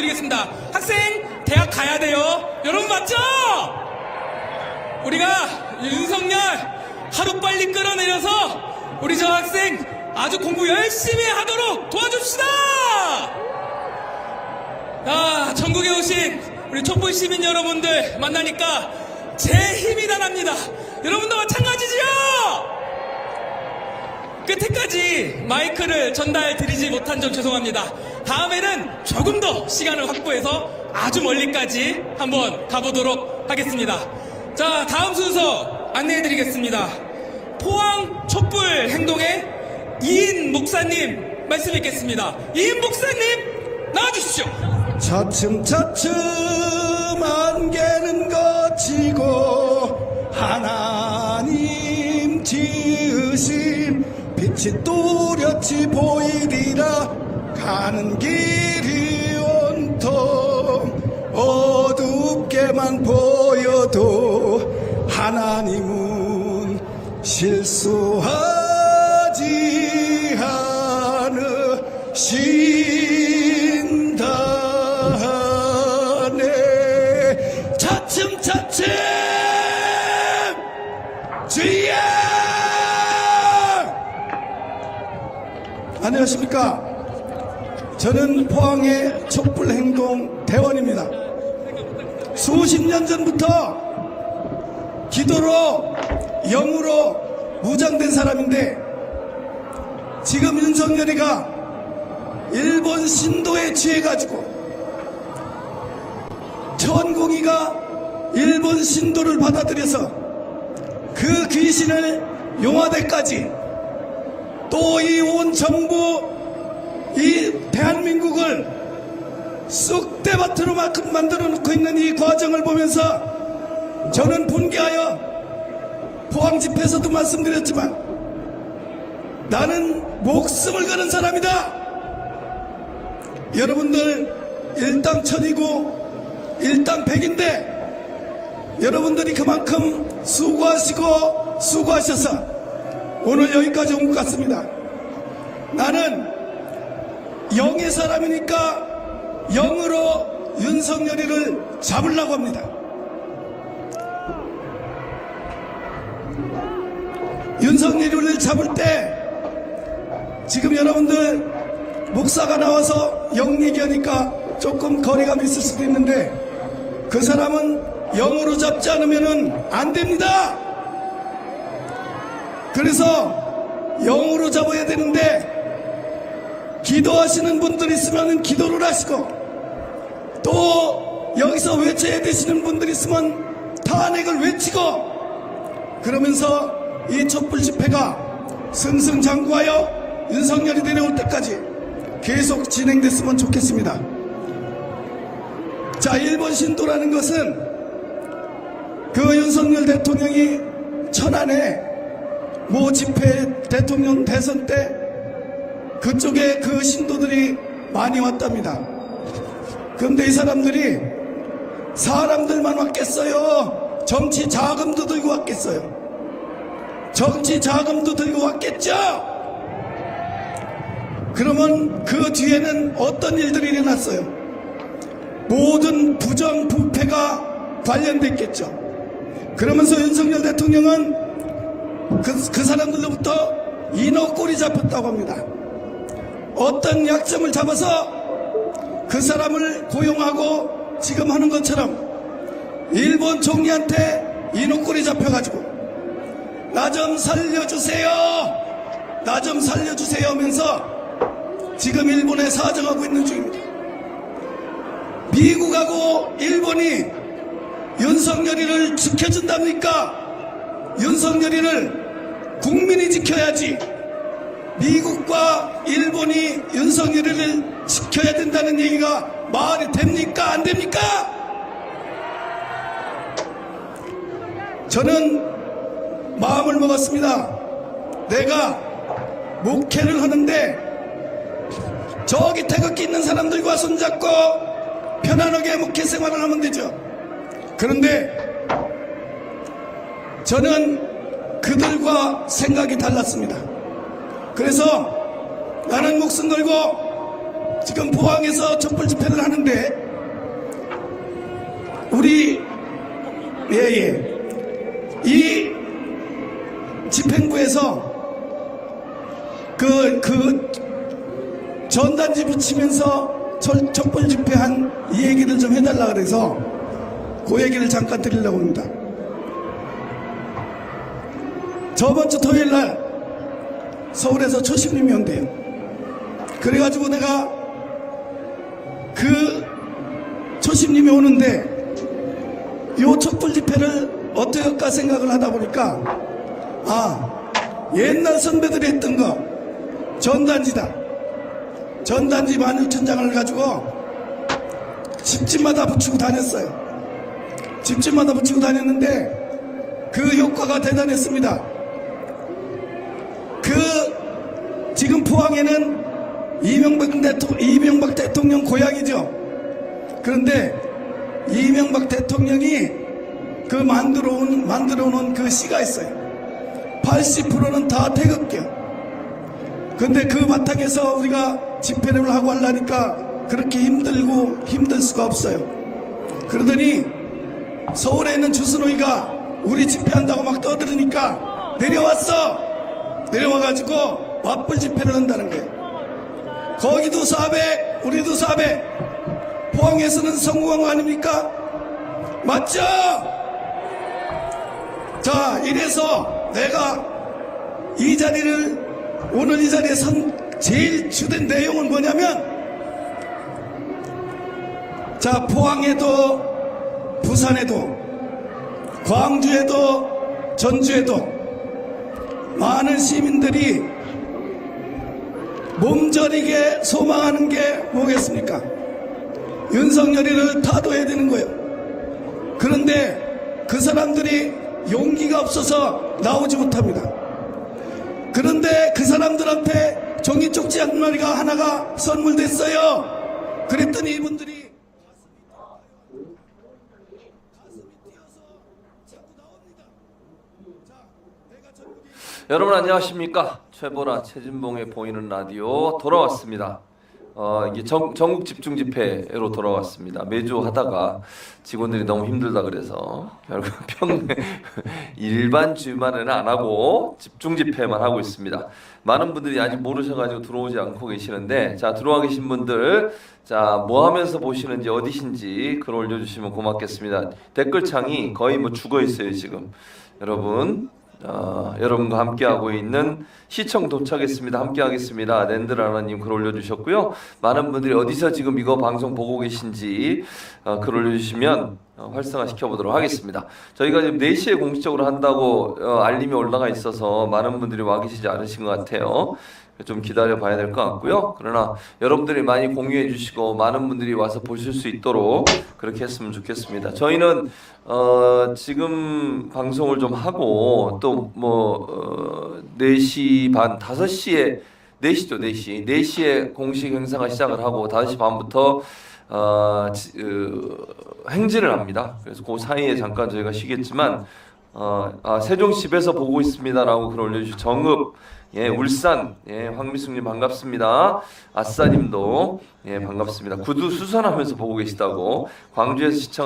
말씀 드리겠습니다. 학생, 대학 가야 돼요. 여러분 맞죠? 우리가 윤석열 하루빨리 끌어내려서 우리 저 학생 아주 공부 열심히 하도록 도와줍시다! 아, 전국에 오신 우리 촛불 시민 여러분들 만나니까 제 힘이 나납니다. 여러분도 마찬가지지요? 끝에까지 마이크를 전달 드리지 못한 점 죄송합니다. 다음에는 조금 더 시간을 확보해서 아주 멀리까지 한번 가보도록 하겠습니다. 자, 다음 순서 안내해 드리겠습니다. 포항 촛불 행동의 이인 목사님 말씀 있겠습니다. 이인 목사님 나와주십시오. 차츰 차츰 안개는 거치고 하나님 지으신 빛이 또렷이 보이 하나님은 실수하지 않으신다 네. 차츰차츰. 주여! 안녕하십니까? 저는 포항의 촛불행동 대원입니다. 수십 년 전부터 기도로 영으로 무장된 사람인데 지금 윤석열이가 일본 신도에 취해가지고 천공이가 일본 신도를 받아들여서 그 귀신을 용화대까지 또 이 온 정부 이 대한민국을 쑥대밭으로 막 만들어 놓고 있는 이 과정을 보면서 저는 분개하여 포항 집회에서도 말씀드렸지만 나는 목숨을 거는 사람이다. 여러분들 일당 천이고 일당 백인데 여러분들이 그만큼 수고하시고 수고하셔서 오늘 여기까지 온 것 같습니다. 나는 영의 사람이니까 영으로 윤석열이를 잡으려고 합니다. 윤석열이를 잡을 때 지금 여러분들 목사가 나와서 영 얘기하니까 조금 거리감이 있을 수도 있는데 그 사람은 영으로 잡지 않으면 안 됩니다. 그래서 영으로 잡아야 되는데 기도하시는 분들 있으면 기도를 하시고 또 여기서 외쳐야 되시는 분들 있으면 탄핵을 외치고 그러면서 이 촛불 집회가 승승장구하여 윤석열이 내려올 때까지 계속 진행됐으면 좋겠습니다. 자, 일본 신도라는 것은 그 윤석열 대통령이 천안에 모 집회 대통령 대선 때 그쪽에 그 신도들이 많이 왔답니다. 그런데 이 사람들이 사람들만 왔겠어요? 정치 자금도 들고 왔겠어요? 정치 자금도 들고 왔겠죠? 그러면 그 뒤에는 어떤 일들이 일어났어요? 모든 부정 부패가 관련됐겠죠. 그러면서 윤석열 대통령은 그, 그 사람들로부터 인어꼴이 잡혔다고 합니다. 어떤 약점을 잡아서 그 사람을 고용하고 지금 하는 것처럼 일본 총리한테 인어꼴이 잡혀가지고 나 좀 살려주세요. 나 좀 살려주세요 하면서 지금 일본에 사정하고 있는 중입니다. 미국하고 일본이 윤석열이를 지켜준답니까? 윤석열이를 국민이 지켜야지. 미국과 일본이 윤석열이를 지켜야 된다는 얘기가 말이 됩니까? 안 됩니까? 저는 마음을 먹었습니다. 내가 목회를 하는데 저기 태극기 있는 사람들과 손잡고 편안하게 목회 생활을 하면 되죠. 그런데 저는 그들과 생각이 달랐습니다. 그래서 나는 목숨 걸고 지금 포항에서 촛불 집회를 하는데 우리 예예 이 집행부에서 그, 그, 전단지 비치면서 철- 촛불 집회한 이 얘기를 좀 해달라 그래서 그 얘기를 잠깐 드리려고 합니다. 저번 주 토요일 날 서울에서 초심님이 온대요. 그래가지고 내가 그 초심님이 오는데 요 촛불 집회를 할까 생각을 하다 보니까 아 옛날 선배들이 했던 거. 전단지다. 전단지 만 육천 장을 가지고 집집마다 붙이고 다녔어요. 집집마다 붙이고 다녔는데 그 효과가 대단했습니다. 그 지금 포항에는 이명박, 대통령, 이명박 대통령 고향이죠. 그런데 이명박 대통령이 그 만들어 온, 만들어 놓은 그 시가 있어요 80%는 다 태극기요. 근데 그 바탕에서 우리가 집회를 하고 하려니까 그렇게 힘들고 힘들 수가 없어요. 그러더니 서울에 있는 주스노이가 우리 집회한다고 막 떠들으니까 내려왔어. 내려와가지고 맞불 집회를 한다는 거예요. 거기도 400, 우리도 400. 포항에서는 성공한 거 아닙니까? 맞죠? 자, 이래서 내가 이 자리를 오늘 이 자리에 선 제일 주된 내용은 뭐냐면 자, 포항에도 부산에도 광주에도 전주에도 많은 시민들이 몸저리게 소망하는 게 뭐겠습니까? 윤석열이를 타도해야 되는 거예요. 그런데 그 사람들이 용기가 없어서 나오지 못합니다. 그런데 그 사람들한테 종이 쪽지 한 마리가 하나가 선물됐어요. 그랬더니 이분들이 여러분 안녕하십니까 최보라 최진봉의 보이는 라디오 돌아왔습니다. 어, 이게 전, 전국 집중 집회로 돌아왔습니다. 매주 하다가 직원들이 너무 힘들다 그래서 결국 평 일반 주말에는 안 하고 집중 집회만 하고 있습니다. 많은 분들이 아직 모르셔가지고 들어오지 않고 계시는데 자 들어와 계신 분들 자 뭐 하면서 보시는지 어디신지 글 올려주시면 고맙겠습니다. 댓글창이 거의 뭐 죽어 있어요 지금 여러분 어, 여러분과 함께하고 있는 시청 도착했습니다. 함께하겠습니다. 랜드라나님 글 올려주셨고요. 많은 분들이 어디서 지금 이거 방송 보고 계신지 어, 글 올려주시면 어, 활성화 시켜보도록 하겠습니다. 저희가 지금 4시에 공식적으로 한다고 어, 알림이 올라가 있어서 많은 분들이 와 계시지 않으신 것 같아요. 좀 기다려 봐야 될 것 같고요. 그러나 여러분들이 많이 공유해 주시고 많은 분들이 와서 보실 수 있도록 그렇게 했으면 좋겠습니다. 저희는 어, 지금 방송을 좀 하고 또뭐 어, 4시 반 5시에 4시죠 4시 4시에 공식 행사가 시작을 하고 5시 반부터 어, 지- 그, 행진을 합니다. 그래서 그 사이에 잠깐 저희가 쉬겠지만 어, 아, 세종시에서 보고 있습니다라고 글 올려주신 정읍 예, 울산 예, 황미숙님 반갑습니다. 아싸님도 예, 반갑습니다. 구두 수선하면서 보고 계시다고 광주에서 시청합니다.